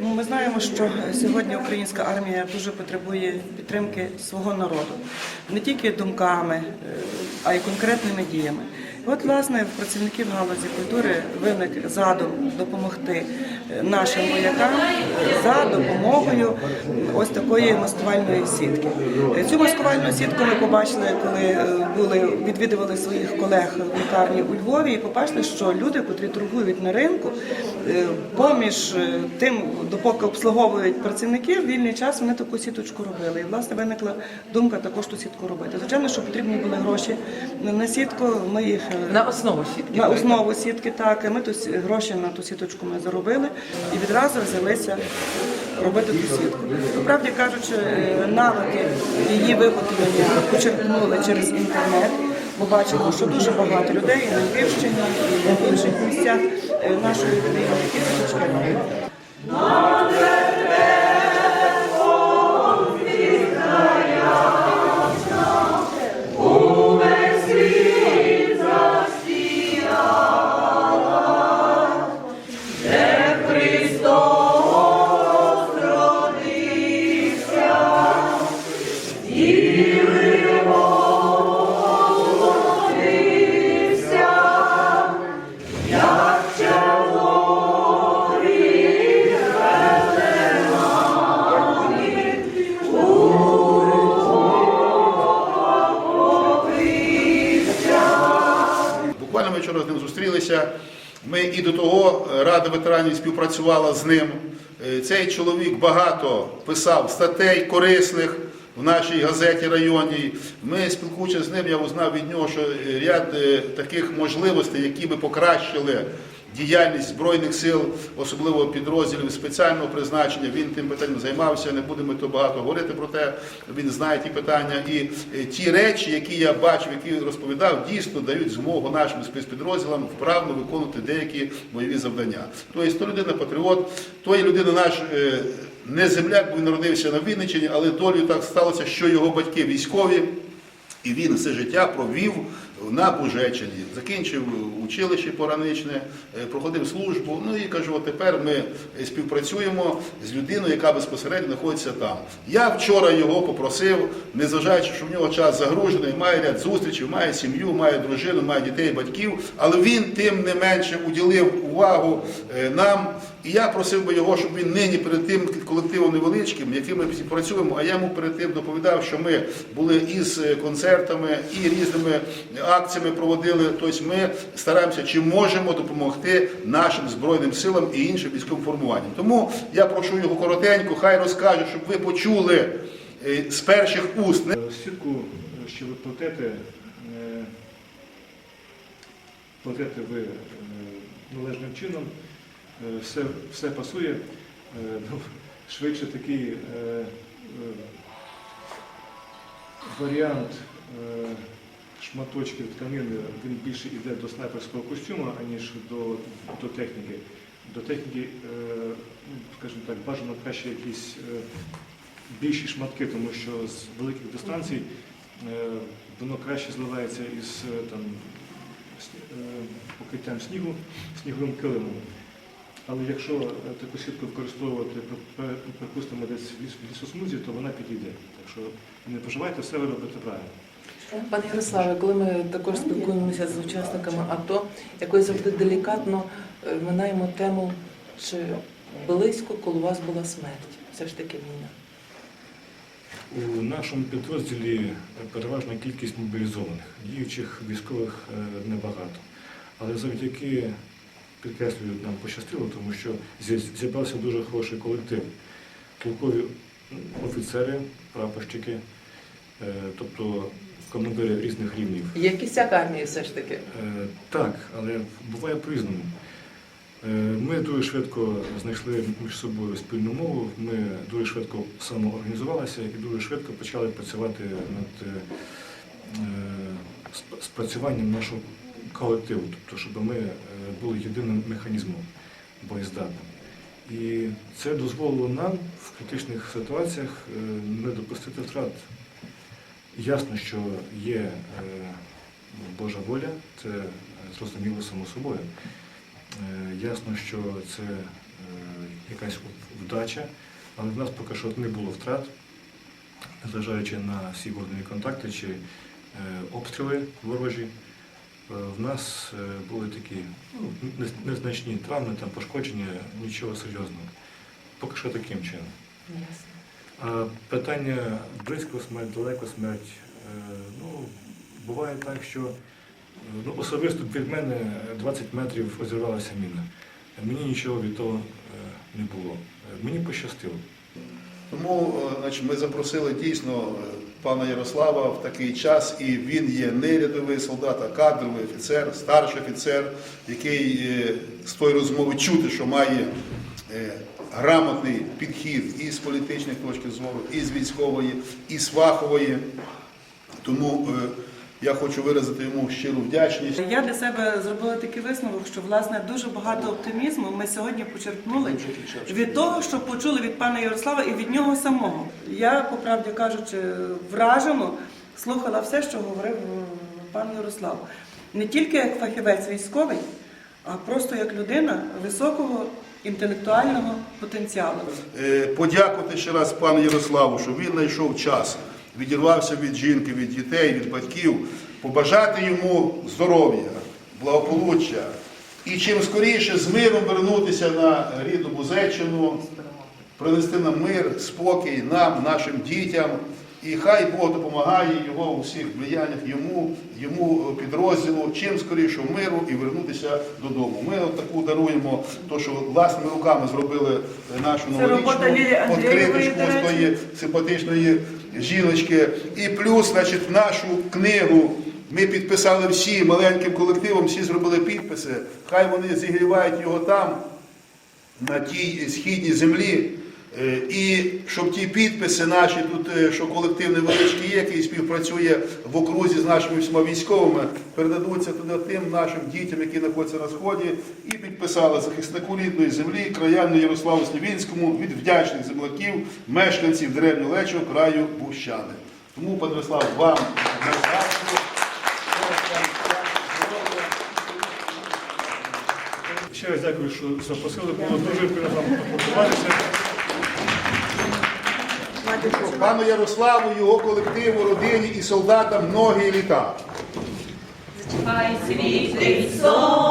Ну, ми знаємо, що сьогодні українська армія дуже потребує підтримки свого народу не тільки думками, е, а й конкретними діями. От, власне, в працівників галузі культури виник задум допомогти е, нашим воякам е, за допомогою ось такої маскувальної сітки. Е, Цю маскувальну сітку ми побачили, коли були відвідували своїх колег в лікарні у Львові, і побачили, що люди, котрі торгують на ринку, поміж тим, допоки обслуговують працівників, вільний час вони таку сіточку робили. І власне виникла думка також ту сітку робити. Звичайно, що потрібні були гроші на сітку. Ми їх На основу сітки. на так? основу сітки, так. І Ми ту гроші на ту сіточку ми заробили і відразу взялися робити ту сітку. Правді кажучи, е, навики її виготовлення почерпнули через інтернет. Ми бачимо, що дуже багато людей і на Львівщині, і в інших місцях е, нашої країни, які сіточки вчора з ним зустрілися. Ми і до того е, Рада ветеранів співпрацювала з ним. Е, Цей чоловік багато писав статей корисних в нашій газеті районній. Ми спілкуючись з ним, я узнав від нього, що е, ряд таких можливостей, які би покращили діяльність Збройних сил, особливо підрозділів спеціального призначення. Він тим питанням займався. Не будемо то багато говорити про те. Він знає ті питання. І е, ті речі, які я бачив, які розповідав, дійсно дають змогу нашим спецпідрозділам вправно виконувати деякі бойові завдання. Тобто, то людина патріот, то є людина наш. е, Не земляк, бо він народився на Вінниччині, але долею так сталося, що його батьки військові, і він все життя провів на Бужеччині. Закінчив училище пораничне, е, проходив службу. Ну і кажу, тепер ми співпрацюємо з людиною, яка безпосередньо знаходиться там. Я вчора його попросив, незважаючи, що в нього час загружений, має ряд зустрічей, має сім'ю, має дружину, має дітей, батьків, але він тим не менше уділив увагу е, нам. І я просив би його, щоб він нині перед тим колективом невеличким, яким ми працюємо, а я йому перед тим доповідав, що ми були із е, концертами і різними акціями проводили. Тобто ми стараємося, чи можемо допомогти нашим збройним силам і іншим військовим формуванням. Тому я прошу його коротенько, хай розкаже, щоб ви почули е, з перших уст. Е, Сітку, що ви платите, е, платите ви е, належним чином, е, все, все пасує. Е, ну, Швидше такий е, е, варіант е, шматочків тканини, він більше йде до снайперського костюму, аніж до, до техніки. До техніки, е, ну, скажімо так, бажано краще якісь е, більші шматки, тому що з великих дистанцій е, воно краще зливається із там, покриттям снігу, сніговим килимом. Але якщо таку сітку використовувати, при- при- припустимо, десь в лісосмузі, то вона підійде. Так що не поживайте, все ви робите правильно. Пане Ярославе, коли ми також спілкуємося з учасниками АТО, якось завжди делікатно е, минаємо тему, чи близько коло вас була смерть. Все ж таки війна. У нашому підрозділі переважна кількість мобілізованих, діючих військових е, небагато. Але завдяки, підкреслюю, нам пощастило, тому що зібрався дуже хороший колектив. Полкові офіцери, прапорщики, е, тобто командири різних рівнів. Є кістяк армії все ж таки. Е, Так, але буває по-різному. Е, Ми дуже швидко знайшли між собою спільну мову, ми дуже швидко самоорганізувалися і дуже швидко почали працювати над е, е, спрацюванням нашого колективу, тобто, щоб ми е, були єдиним механізмом боєздатним. І це дозволило нам в критичних ситуаціях е, не допустити втрат. Ясно, що є е, Божа воля, це зрозуміло само собою. Е, Ясно, що це е, якась вдача, але в нас поки що не було втрат, незважаючи на всі вогневі контакти чи обстріли ворожі. В нас були такі ну, незначні травми, там пошкодження, нічого серйозного. Поки що таким чином. Ясно. Питання близько смерть, далеко смерть. е, Ну, буває так, що е, ну, особисто від мене 20 метрів розірвалася міна. Мені нічого від того е, не було. Мені пощастило. Тому значить, ми запросили дійсно пана Ярослава в такий час, і він є не рядовий солдат, а кадровий офіцер, старший офіцер, який з тої розмови чути, що має грамотний підхід і з політичної точки зору, і з військової, і з фахової. Тому е, я хочу виразити йому щиру вдячність. Я для себе зробила такий висновок, що власне дуже багато оптимізму ми сьогодні почерпнули від того, що почули від пана Ярослава і від нього самого. Я, по правді кажучи, вражено слухала все, що говорив е, пан Ярослав. Не тільки як фахівець військовий, а просто як людина високого інтелектуального потенціалу. Е, подякувати ще раз пану Ярославу, що він знайшов час, відірвався від жінки, від дітей, від батьків, побажати йому здоров'я, благополуччя і чим скоріше з миром вернутися на рідну Бузеччину, принести нам мир, спокій нам, нашим дітям. І хай Бог допомагає його у всіх влияннях йому, йому підрозділу, чим скоріше миру і вернутися додому. Ми от таку даруємо, то що власними руками зробили нашу робота Лілії новорічну відкриточку з тої симпатичної жіночки. І плюс, значить, в нашу книгу ми підписали всі маленьким колективом, всі зробили підписи. Хай вони зігрівають його там, на тій східній землі. Е, І щоб ті підписи наші тут, е, що колектив невеличкий є, який співпрацює в окрузі з нашими всіма військовими, передадуться туди тим нашим дітям, які знаходяться на сході, і підписали захиснику рідної землі, краяну Ярославу Слівінському від вдячних земляків, мешканців древньолечого краю Бущани. Тому, пане Ярослав, вам. Ще раз дякую, що запросили. Було дуже приємно вам поспілкуватися. Пану Ярославу, його колективу, родині і солдатам многі літа. Зачіпай і зорі.